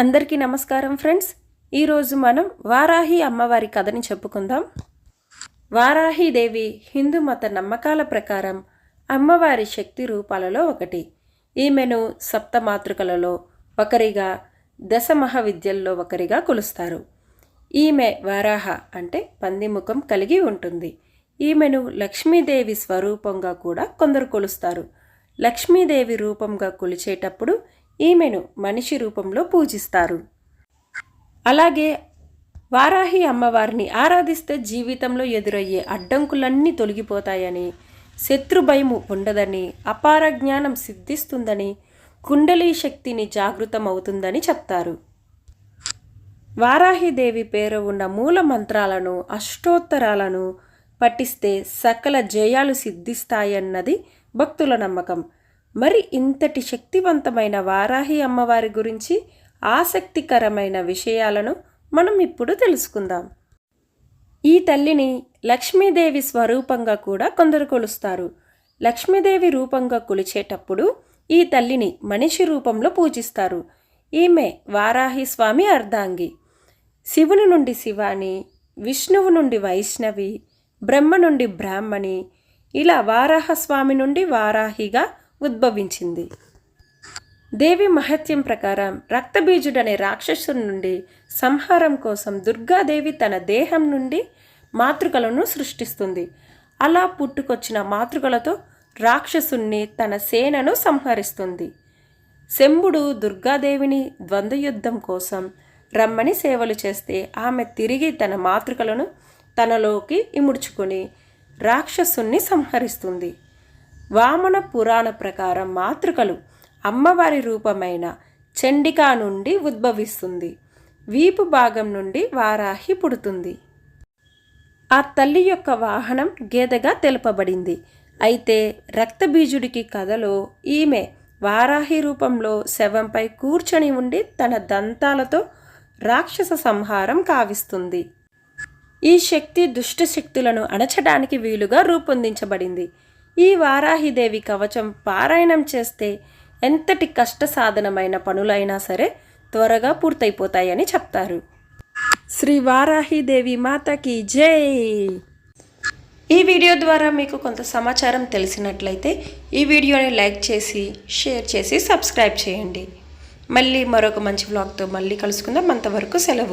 అందరికీ నమస్కారం ఫ్రెండ్స్. ఈరోజు మనం వారాహి అమ్మవారి కథని చెప్పుకుందాం. వారాహిదేవి హిందూ మత నమ్మకాల ప్రకారం అమ్మవారి శక్తి రూపాలలో ఒకటి. ఈమెను సప్త మాతృకలలో ఒకరిగా దశ మహావిద్యల్లో ఒకరిగా కొలుస్తారు. ఈమె వారాహ అంటే పందిముఖం కలిగి ఉంటుంది. ఈమెను లక్ష్మీదేవి స్వరూపంగా కూడా కొందరు కొలుస్తారు. లక్ష్మీదేవి రూపంగా కొలిచేటప్పుడు ఈమెను మనిషి రూపంలో పూజిస్తారు. అలాగే వారాహి అమ్మవారిని ఆరాధిస్తే జీవితంలో ఎదురయ్యే అడ్డంకులన్నీ తొలగిపోతాయని శత్రు భయము ఉండదని అపార జ్ఞానం సిద్ధిస్తుందని కుండలీ శక్తిని జాగృతమవుతుందని చెప్తారు. వారాహిదేవి పేరు ఉన్న మూల మంత్రాలను అష్టోత్తరాలను పఠిస్తే సకల జయాలు సిద్ధిస్తాయన్నది భక్తుల నమ్మకం. మరి ఇంతటి శక్తివంతమైన వారాహి అమ్మవారి గురించి ఆసక్తికరమైన విషయాలను మనం ఇప్పుడు తెలుసుకుందాం. ఈ తల్లిని లక్ష్మీదేవి స్వరూపంగా కూడా కొందరు కొలుస్తారు. లక్ష్మీదేవి రూపంగా కొలిచేటప్పుడు ఈ తల్లిని మనిషి రూపంలో పూజిస్తారు. ఈమె వారాహి స్వామి అర్ధాంగి. శివుని నుండి శివాని విష్ణువు నుండి వైష్ణవి బ్రహ్మ నుండి బ్రాహ్మణి ఇలా వారాహస్వామి నుండి వారాహిగా ఉద్భవించింది. దేవి మహత్యం ప్రకారం రక్తబీజుడనే రాక్షసుని నుండి సంహారం కోసం దుర్గాదేవి తన దేహం నుండి మాతృకలను సృష్టిస్తుంది. అలా పుట్టుకొచ్చిన మాతృకలతో రాక్షసుణ్ణి తన సేనను సంహరిస్తుంది. శంభుడు దుర్గాదేవిని ద్వంద్వయుద్ధం కోసం రమ్మని సేవలు చేస్తే ఆమె తిరిగి తన మాతృకలను తనలోకి ఇముడ్చుకొని రాక్షసుణ్ణి సంహరిస్తుంది. వామన పురాణ ప్రకారం మాతృకలు అమ్మవారి రూపమైన చండికా నుండి ఉద్భవిస్తుంది. వీపు భాగం నుండి వారాహి పుడుతుంది. ఆ తల్లి యొక్క వాహనం గేదెగా తెలుపబడింది. అయితే రక్తబీజుడికి కథలో ఈమె వారాహి రూపంలో శవంపై కూర్చొని ఉండి తన దంతాలతో రాక్షస సంహారం కావిస్తుంది. ఈ శక్తి దుష్ట శక్తులను అణచడానికి వీలుగా రూపొందించబడింది. ఈ వారాహిదేవి కవచం పారాయణం చేస్తే ఎంతటి కష్ట సాధనమైన పనులైనా సరే త్వరగా పూర్తయిపోతాయని చెప్తారు. శ్రీ వారాహిదేవి మాతకి జై! ఈ వీడియో ద్వారా మీకు కొంత సమాచారం తెలిసినట్లయితే ఈ వీడియోని లైక్ చేసి షేర్ చేసి సబ్స్క్రైబ్ చేయండి. మళ్ళీ మరొక మంచి బ్లాగ్తో మళ్ళీ కలుసుకుందాం. అంతవరకు సెలవు.